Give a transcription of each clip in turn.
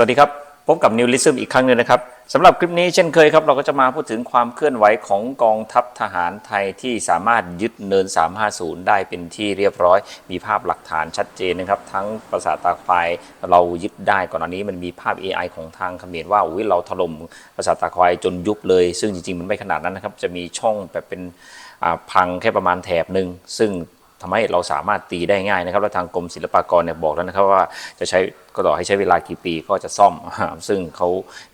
สวัสดีครับพบกับนิวลิซึมอีกครั้งหนึ่งนะครับสำหรับคลิปนี้เช่นเคยครับ เราก็จะมาพูดถึงความเคลื่อนไหวของกองทัพทหารไทยที่สามารถยึดเนิน 350 ได้เป็นที่เรียบร้อย มีภาพหลักฐานชัดเจนนะครับ ทั้งปราสาทตาควายเรายึดได้ก่อนอันนี้มันมีภาพ AI ของทางเขมรว่าอุ้ยเราถล่มปราสาทตาควายจนยุบเลย ซึ่งจริงๆมันไม่ขนาดนั้นนะครับจะมีช่องแบบเป็นพังแค่ประมาณแถบหนึ่งซึ่ง ทำให้เราสามารถตีได้ง่ายนะครับ แล้วทางกรมศิลปากรเนี่ยบอกแล้วนะครับว่าจะใช้ก็ต่อให้ใช้เวลากี่ปีก็จะซ่อม ซึ่งเขา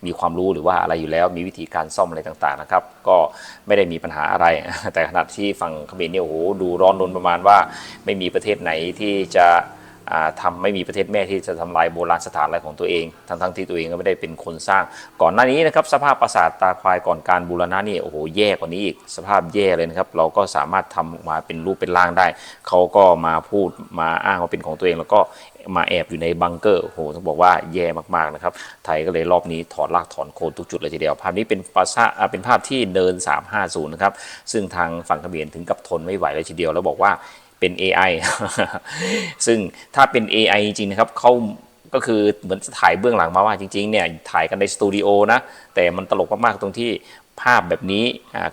มีความรู้หรือว่าอะไรอยู่แล้ว มีวิธีการซ่อมอะไรต่างๆนะครับ ก็ไม่ได้มีปัญหาอะไร แต่ขณะที่ฝั่งเขมรเนี่ยโอ้โหดูร้อนรนประมาณว่า ไม่มีประเทศไหนที่จะ อ่าทำไม่มีประเทศแม่ที่จะทำลายโบราณสถานอะไรของตัวเอง ทั้งๆที่ตัวเองก็ไม่ได้เป็นคนสร้าง ก่อนหน้านี้นะครับสภาพปราสาทตาควายก่อนการบูรณะนี่โอ้โหแย่กว่านี้อีกสภาพแย่เลยนะครับเราก็สามารถทำออกมาเป็นรูปเป็นร่างได้ เขาก็มาพูดมาอ้างว่าเป็นของตัวเองแล้วก็มาแอบอยู่ในบังเกอร์โอ้โหต้องบอกว่าแย่มากๆนะครับ ไทยก็เลยรอบนี้ถอดรากถอนโคนทุกจุดเลยทีเดียว ภาพนี้เป็นปราสาทอ่าเป็นภาพที่เดิน 350 นะครับ ซึ่งทางฝั่งเขมรถึงกับทนไม่ไหวเลยทีเดียว แล้วบอกว่า เป็น AI ซึ่งถ้าเป็น AI จริงนะครับเขาก็คือเหมือนถ่ายเบื้องหลังมาว่าจริงๆเนี่ยถ่ายกันในสตูดิโอนะแต่มันตลกมากๆตรงที่ภาพแบบนี้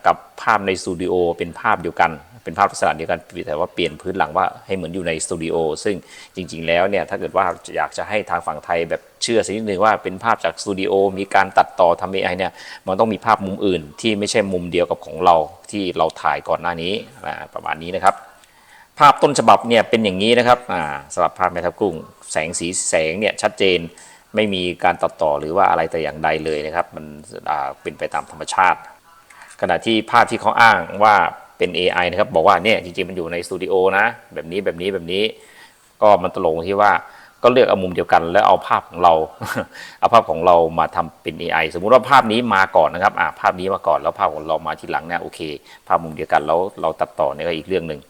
กับภาพในสตูดิโอเป็นภาพเดียวกันเป็นภาพลักษณะเดียวกันแต่ว่าเปลี่ยนพื้นหลังว่าให้เหมือนอยู่ในสตูดิโอซึ่งจริง ๆ แล้วเนี่ยถ้าเกิดว่าอยากจะให้ทางฝั่งไทยแบบเชื่อสักนิดนึงว่าเป็นภาพจากสตูดิโอมีการตัดต่อทำ AI เนี่ยมันต้องมีภาพมุมอื่นที่ไม่ใช่มุมเดียวกับของเราที่เราถ่ายก่อนหน้านี้ประมาณนี้นะครับ ภาพต้นฉบับเนี่ยเป็นอย่างนี้นะครับอ่าสำหรับภาพแม่ทัพกุ้งแสงสีแสงเนี่ยชัดเจนไม่มีการตัดต่อหรือว่าอะไรแต่อย่างใดเลยนะครับ มันเป็นไปตามธรรมชาติ ขณะที่ภาพที่เขาอ้างว่าเป็น AI นะครับ บอกว่าเนี่ยจริงๆมันอยู่ในสตูดิโอนะ แบบนี้แบบนี้แบบนี้ ก็มันตลกที่ว่าก็เลือกเอามุมเดียวกัน แล้วเอาภาพของเราเอาภาพของเรามาทำเป็น AI สมมุติว่าภาพนี้มาก่อนนะครับอ่าภาพนี้มาก่อนแล้วภาพของเรามาทีหลังเนี่ยโอเค ภาพมุมเดียวกันแล้วเราตัดต่อเนี่ยก็อีกเรื่องหนึ่ง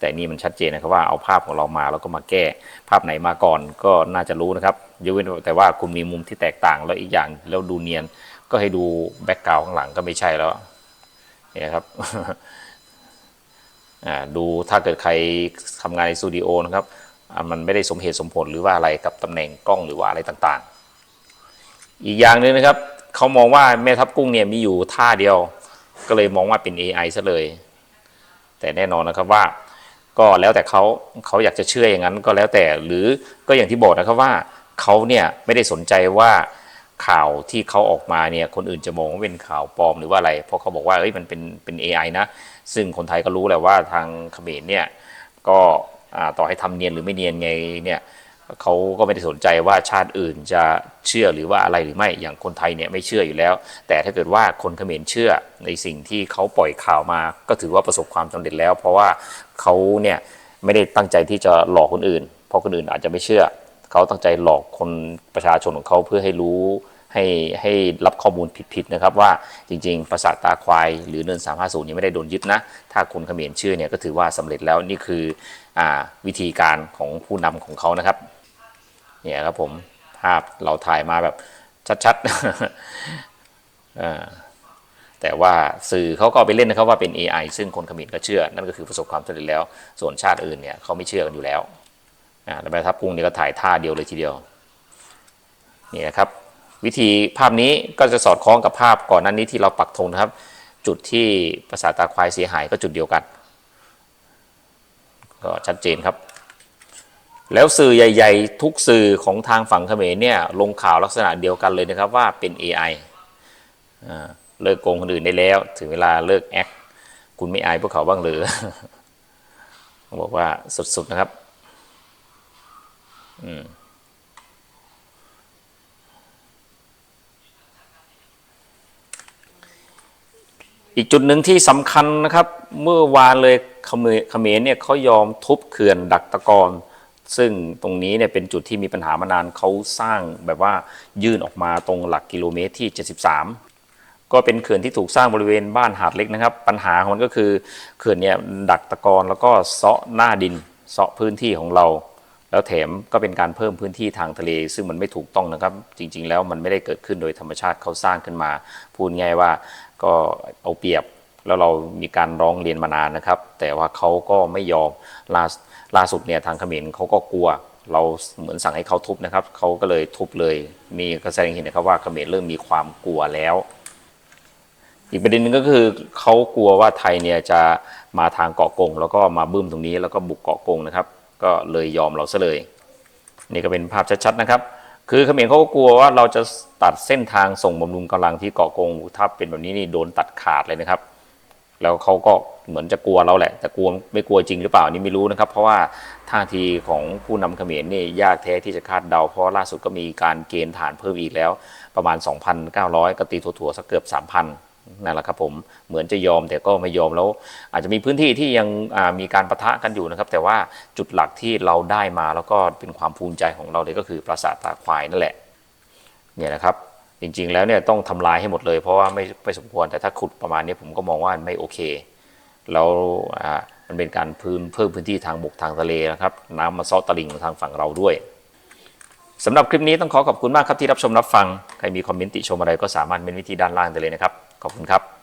แต่นี่มันชัดเจนนะครับว่าเอาภาพของเรามาแล้วก็มาแก้ภาพไหนมาก่อนก็น่าจะรู้นะครับยกเว้นแต่ว่าคุณมีมุมที่แตกต่างแล้วอีกอย่างแล้วดูเนียน ก็ให้ดูแบ็กกราวข้างหลังก็ไม่ใช่แล้วนี่ยครับอ่าดูถ้าเกิดใครทำงานในสตูดิโอนะครับมันไม่ได้สมเหตุสมผลหรือว่าอะไรกับตำแหน่งกล้องหรือว่าอะไรต่างๆ อีกอย่างหนึ่งนะครับเขามองว่าแม่ทัพกุ้งเนี่ยมีอยู่ท่าเดียว ก็เลยมองว่าเป็น AI ซะเลย แต่แน่นอนนะครับว่า ก็แล้วแต่เขาเขาอยากจะเชื่ออย่างนั้นก็แล้วแต่หรือก็อย่างที่บอกนะครับว่าเขาเนี่ยไม่ได้สนใจว่าข่าวที่เขาออกมาเนี่ยคนอื่นจะมองว่าเป็นข่าวปลอมหรือว่าอะไรเพราะเขาบอกว่าเอ้ยมันเป็นเป็น AI นะ ซึ่งคนไทยก็รู้แหละว่าทางเขมรเนี่ยก็ต่อให้ทำเนียนหรือไม่เนียนไงเนี่ย เขาก็ไม่ได้สนใจว่าชาติอื่นจะเชื่อหรือว่าอะไรหรือไม่อย่างคนไทยเนี่ยไม่เชื่ออยู่แล้ว แต่ถ้าเกิดว่าคนเขมรเชื่อในสิ่งที่เขาปล่อยข่าวมา ก็ถือว่าประสบความสำเร็จแล้ว เพราะว่าเขาเนี่ยไม่ได้ตั้งใจที่จะหลอกคนอื่น เพราะคนอื่นอาจจะไม่เชื่อ เขาตั้งใจหลอกคนประชาชนของเขาเพื่อให้รู้ให้ให้รับข้อมูลผิดๆนะครับว่าจริงๆ ปราสาทตาควายหรือเนิน 350 ยังไม่ได้โดนยึดนะ ถ้าคนเขมรเชื่อเนี่ยก็ถือว่าสำเร็จแล้วนี่คืออวิธีการของผู้นำของเขานะครับ เนี่ยครับผมภาพเราถ่ายมาแบบชัดๆแต่ว่าสื่อเขาก็ไปเล่นนะครับว่าเป็น AI ซึ่งคนขมรก็เชื่อ นั่นก็คือประสบความสำเร็จแล้ว ส่วนชาติอื่นเนี่ยเขาไม่เชื่อกันอยู่แล้วแล้วแม่ทัพกุ้งเนี่ยก็ถ่ายท่าเดียวเลยทีเดียวนี่นะครับวิธีภาพนี้ก็จะสอดคล้องกับภาพก่อนหน้านี้ที่เราปักธงนะครับ จุดที่ปราสาตาควายเสียหายก็จุดเดียวกัน ก็ชัดเจนครับ แล้วสื่อใหญ่ ๆ ทุกสื่อของทางฝั่งเขมรเนี่ยลงข่าวลักษณะเดียวกันเลยนะครับว่าเป็น AI อ่าเลิกโกงคนอื่นได้แล้ว ถึงเวลาเลิกแอคคุณไม่อายพวกเขาบ้างหรือเขาบอกว่าสุดๆนะครับอืมอีกจุดหนึ่งที่สำคัญนะครับ เมื่อวานเลยเขมรเขมรเนี่ยเขายอมทุบเขื่อนดักตะกอน ซึ่งตรงนี้เนี่ยเป็นจุดที่มีปัญหามานานเขาสร้างแบบว่ายื่นออกมาตรงหลักกิโลเมตรที่ 73 ก็เป็นเขื่อนที่ถูกสร้างบริเวณบ้านหาดเล็กนะครับ ปัญหาของมันก็คือเขื่อนเนี่ยดักตะกอนแล้วก็เซาะหน้าดินเซาะพื้นที่ของเรา แล้วแถมก็เป็นการเพิ่มพื้นที่ทางทะเล ซึ่งมันไม่ถูกต้องนะครับ จริง ๆ แล้วมันไม่ได้เกิดขึ้นโดยธรรมชาติเขาสร้างขึ้นมา พูดง่ายว่าก็เอาเปรียบแล้วเรามีการร้องเรียนมานานนะครับ แต่ว่าเขาก็ไม่ยอมล่า ล่าสุดเนี่ยทางเขมรเขาก็กลัว เราเหมือนสั่งให้เขาทุบนะครับเขาก็เลยทุบเลยนี่ก็แสดงเห็นนะครับว่าเขมรเริ่มมีความกลัวแล้ว อีกประเด็นหนึงก็คือเขากลัวว่าไทยเนี่ยจะมาทางเกาะกง แล้วก็มาบึ้มตรงนี้แล้วก็บุกเกาะกงนะครับ ก็เลยยอมเราซะเลย นี่ก็เป็นภาพชัดๆนะครับคือเขมรเขาก็กลัวว่าเราจะตัดเส้นทางส่งบำรุงกำลังที่เกาะกงถ้าเป็นแบบนี้นี่โดนตัดขาดเลยนะครับ แล้วเขาก็เหมือนจะกลัวเราแหละ แต่กลัวไม่กลัวจริงหรือเปล่านี่ไม่รู้นะครับ เพราะว่าท่าทีของผู้นำเขมรนี่ยากแท้ที่จะคาดเดา เพราะล่าสุดก็มีการเกณฑ์ฐานเพิ่มอีกแล้ว ประมาณ 2,900ก็ตีถั่วๆสักเกือบ 3,000นั่นแหละครับผมเหมือนจะยอมแต่ก็ไม่ยอมแล้ว อาจจะมีพื้นที่ที่ยังมีการประทะกันอยู่นะครับ แต่ว่าจุดหลักที่เราได้มาแล้วก็เป็นความภูมิใจของเราเลยก็คือปราสาทตาควายนั่นแหละเนี่ยนะครับ จริง ๆ แล้วเนี่ยต้องทำลายให้หมดเลย เพราะว่าไม่ไม่สมควรแต่ถ้าขุดประมาณนี้ผมก็มองว่าไม่โอเค แล้วอ่ามันเป็นการพื้นเพิ่มพื้นที่ทางบกทางทะเลนะครับ น้ำมาซอตลิ่งทางฝั่งเราด้วยสำหรับคลิปนี้ต้องขอขอบคุณมากครับที่รับชมรับฟัง ใครมีคอมเมนต์ติชมอะไรก็สามารถเมนไวิธีด้านล่างได้เลยนะครับ ขอบคุณครับ